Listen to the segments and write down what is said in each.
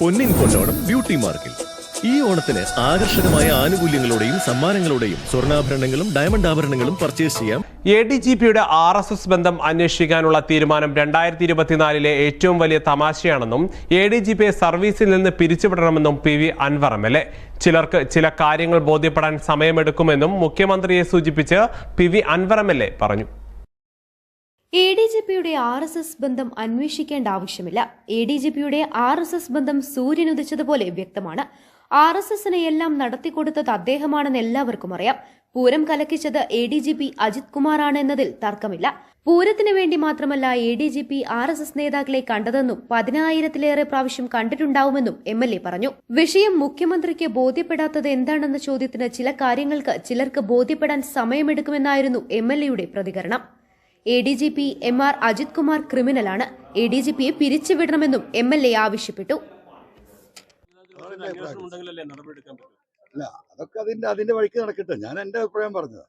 പൊന്നിൻ കൊണ്ടോണം ബ്യൂട്ടി മാർക്കിൽ. ഈ ഓണത്തിന് ആകർഷകമായ ആനുകൂല്യങ്ങളോടെയും സമ്മാനങ്ങളോടെയും സ്വർണാഭരണങ്ങളും ഡയമണ്ട് ആഭരണങ്ങളും പർച്ചേസ് ചെയ്യാം. എ ഡി ജി പിയുടെ ആർ എസ് എസ് ബന്ധം അന്വേഷിക്കാനുള്ള തീരുമാനം രണ്ടായിരത്തി ഇരുപത്തിനാലിലെ ഏറ്റവും വലിയ തമാശയാണെന്നും എ ഡി ജി പിയെ സർവീസിൽ നിന്ന് പിരിച്ചുവിടണമെന്നും P V Anvar M L A. ചിലർക്ക് ചില കാര്യങ്ങൾ ബോധ്യപ്പെടാൻ സമയമെടുക്കുമെന്നും മുഖ്യമന്ത്രിയെ സൂചിപ്പിച്ച് P V Anvar M L A പറഞ്ഞു. എ ഡി ജി പിയുടെ ആർ എസ് എസ് ബന്ധം അന്വേഷിക്കേണ്ട ആവശ്യമില്ല. എ ഡി ജി പിയുടെ ആർ എസ് എസ് ബന്ധം സൂര്യൻ ഉദിച്ചതുപോലെ വ്യക്തമാണ്. ആർ എസ് എസിനെ എല്ലാം നടത്തിക്കൊടുത്തത് അദ്ദേഹമാണെന്ന് എല്ലാവർക്കും അറിയാം. Pooram കലക്കിച്ചത് A D G P Ajith കുമാറാണ് എന്നതിൽ തർക്കമില്ല. പൂരത്തിന് വേണ്ടി മാത്രമല്ല A D G P R S S നേതാക്കളെ കണ്ടതെന്നും പതിനായിരത്തിലേറെ പ്രാവശ്യം കണ്ടിട്ടുണ്ടാവുമെന്നും എം എൽ എ പറഞ്ഞു. വിഷയം മുഖ്യമന്ത്രിക്ക് ബോധ്യപ്പെടാത്തത് എന്താണെന്ന ചോദ്യത്തിന് ചില കാര്യങ്ങൾക്ക് ചിലർക്ക് ബോധ്യപ്പെടാൻ സമയമെടുക്കുമെന്നായിരുന്നു എം എൽ എയുടെ പ്രതികരണം. A D G P M R Ajith Kumar ക്രിമിനലാണ്. A D G പിയെ പിരിച്ചുവിടണമെന്നും എം എൽ എ ആവശ്യപ്പെട്ടു. അല്ല അതൊക്കെ അതിന്റെ അതിന്റെ വഴിക്ക് നടക്കട്ടെ. ഞാൻ എന്റെ അഭിപ്രായം പറഞ്ഞത്.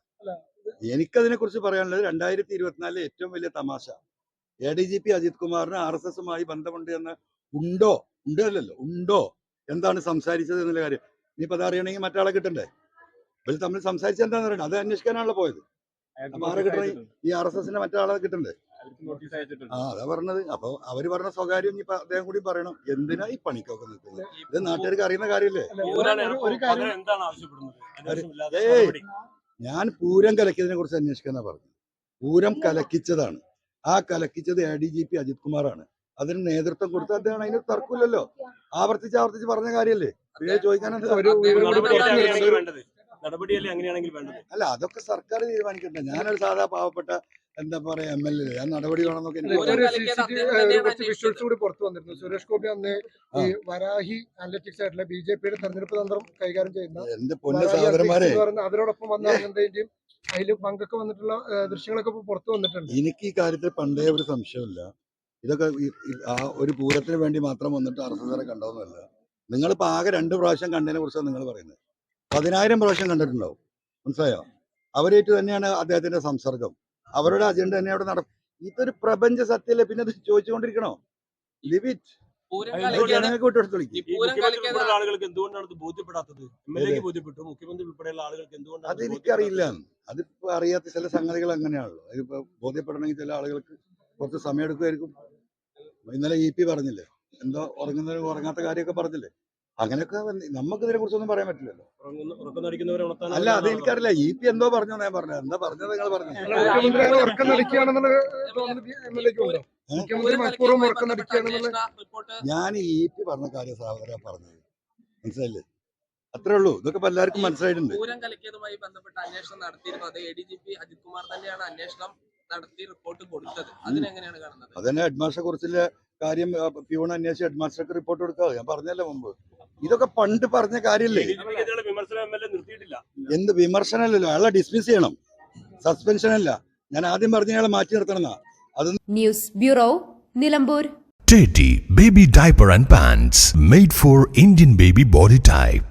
എനിക്കതിനെ കുറിച്ച് പറയാനുള്ളത് രണ്ടായിരത്തി ഇരുപത്തിനാലിലെ ഏറ്റവും വലിയ തമാശ. A D G P Ajith കുമാറിന് ആർ എസ് എസുമായി ബന്ധമുണ്ട് എന്ന് ഉണ്ടോ? ഉണ്ടോ അല്ലല്ലോ ഉണ്ടോ? എന്താണ് സംസാരിച്ചത് എന്നുള്ള കാര്യം. ഇനിയിപ്പോ അത് അറിയണമെങ്കിൽ മറ്റാളെ കിട്ടണ്ടേ? ഇവർ തമ്മിൽ സംസാരിച്ചെന്താണെന്ന് അറിയണം. അത് അന്വേഷിക്കാനാണല്ലോ പോയത്. ഈ ആർ എസ് എസിന്റെ മറ്റാളെ കിട്ടണ്ടേ? ആ അതാ പറഞ്ഞത്. അപ്പൊ അവർ പറഞ്ഞ സ്വകാര്യം ഇനി അദ്ദേഹം കൂടി പറയണം. എന്തിനാ ഈ പണിക്കൊക്കെ നിൽക്കുന്നത്? ഇത് നാട്ടുകാർക്ക് അറിയുന്ന കാര്യമില്ലേ ഏയ്! ഞാൻ പൂരം കലക്കിയതിനെ കുറിച്ച് അന്വേഷിക്കാനാ പറഞ്ഞു പൂരം കലക്കിച്ചതാണ്. ആ കലക്കിച്ചത് A D G P Ajith കുമാറാണ്. അതിന് നേതൃത്വം കൊടുത്ത അദ്ദേഹം അതിന് തർക്കമില്ലല്ലോ. ആവർത്തിച്ച് ആവർത്തിച്ച് പറഞ്ഞ കാര്യല്ലേ? ചോദിക്കാനെന്താ? നടപടിയല്ലേ അങ്ങനെയാണെങ്കിൽ വേണ്ടത്? അല്ല അതൊക്കെ സർക്കാർ തീരുമാനിക്കട്ടെ ഞാനൊരു സാധാ പാവപ്പെട്ട എന്താ പറയാ എം എൽ എ ഞാൻ നടപടി വേണമെന്നൊക്കെ വിഷ്വൽസ് കൂടി പുറത്തു വന്നിരുന്നു. സുരേഷ് ഗോപി അന്ന് ഈ വരാഹി അനലറ്റിക്സ് ആയിട്ടുള്ള ബി ജെ പിയുടെ തെരഞ്ഞെടുപ്പ് തന്ത്രം കൈകാര്യം ചെയ്യുന്ന എന്റെ പൊന്ന സഹോദരന്മാരെ. അവരോടൊപ്പം വന്ന അംഗന്തേന്റെയും അതിൽ പങ്കൊക്കെ വന്നിട്ടുള്ള ദൃശ്യങ്ങളൊക്കെ ഇപ്പൊ പുറത്തു വന്നിട്ടുണ്ട്. എനിക്ക് ഈ കാര്യത്തിൽ പണ്ടേ ഒരു സംശയമില്ല ഇതൊക്കെ ആ ഒരു പൂരത്തിന് വേണ്ടി മാത്രം വന്നിട്ട് അർഹതരെ കണ്ടതൊന്നുമല്ല. നിങ്ങളിപ്പോ ആകെ രണ്ട് പ്രാവശ്യം കണ്ടതിനെ കുറിച്ചാണ് നിങ്ങൾ പറയുന്നത്. പതിനായിരം പ്രാവശ്യം കണ്ടിട്ടുണ്ടാവും. മനസ്സിലായോ? അവരേറ്റ് തന്നെയാണ് അദ്ദേഹത്തിന്റെ സംസർഗം. അവരുടെ അജണ്ട തന്നെ അവിടെ നടക്കും. ഇതൊരു പ്രപഞ്ച സത്യല്ലേ? പിന്നെ ഇത് ചോദിച്ചുകൊണ്ടിരിക്കണോ? ലിവിറ്റ്. അത് ആളുകൾക്ക് എന്തുകൊണ്ടാണ് ബോധ്യപ്പെടാത്തത്? ബോധ്യപ്പെട്ടു. മുഖ്യമന്ത്രി ഉൾപ്പെടെയുള്ള ആളുകൾക്ക് എന്തുകൊണ്ടാണ് അതെനിക്കറിയില്ല. അതിപ്പോ അറിയാത്ത ചില സംഗതികൾ അങ്ങനെയാണല്ലോ. അതിപ്പോ ബോധ്യപ്പെടണമെങ്കിൽ ചില ആളുകൾക്ക് കുറച്ച് സമയം എടുക്കുമായിരിക്കും. ഇന്നലെ ഇ പി പറഞ്ഞില്ലേ? എന്തോ ഉറങ്ങുന്നവർ ഉറങ്ങാത്ത കാര്യമൊക്കെ പറഞ്ഞില്ലേ? അങ്ങനെയൊക്കെ നമുക്ക് ഇതിനെ കുറിച്ചൊന്നും പറയാൻ പറ്റില്ലല്ലോ. അല്ല അത് എനിക്കറിയില്ല ഇ പി എന്തോ പറഞ്ഞു ഞാൻ പറഞ്ഞത് എന്താ പറഞ്ഞത് നിങ്ങൾ പറഞ്ഞു? ഞാൻ ഇ പി പറഞ്ഞ കാര്യം സഹോദര പറഞ്ഞത്. മനസ്സിലായില്ലേ? അത്രേ ഉള്ളൂ. ഇതൊക്കെ എല്ലാവർക്കും മനസ്സിലായിട്ടുണ്ട്. പൂരം കലക്കിയതുമായി ബന്ധപ്പെട്ട അന്വേഷണം നടത്തിയിരുന്നു അത് A D G P Ajith Kumar തന്നെയാണ്. അന്വേഷണം നടത്തി റിപ്പോർട്ട് കൊടുത്തത്. അതിനെങ്ങനെയാണ് കാണുന്നത്? അതന്നെ ഹെഡ്മാസ്റ്ററെ കുറിച്ചുള്ള കാര്യം പ്യൂൺ അന്വേഷിച്ച് ഹെഡ്മാസ്റ്റർക്ക് റിപ്പോർട്ട് കൊടുക്കാതെ ഞാൻ പറഞ്ഞല്ലോ മുമ്പ്. ഇതൊക്കെ പണ്ട് പറഞ്ഞ നിർത്തിയിട്ടില്ല. എന്ത് വിമർശനമല്ലല്ലോ. അയാളെ ഡിസ്മിസ് ചെയ്യണം. സസ്പെൻഷൻ അല്ല. ഞാൻ ആദ്യം പറഞ്ഞ അയാളെ മാറ്റി നിർത്തണം അത് news bureau Nilambur. Teddy Baby Diaper and Pants made for Indian baby body type.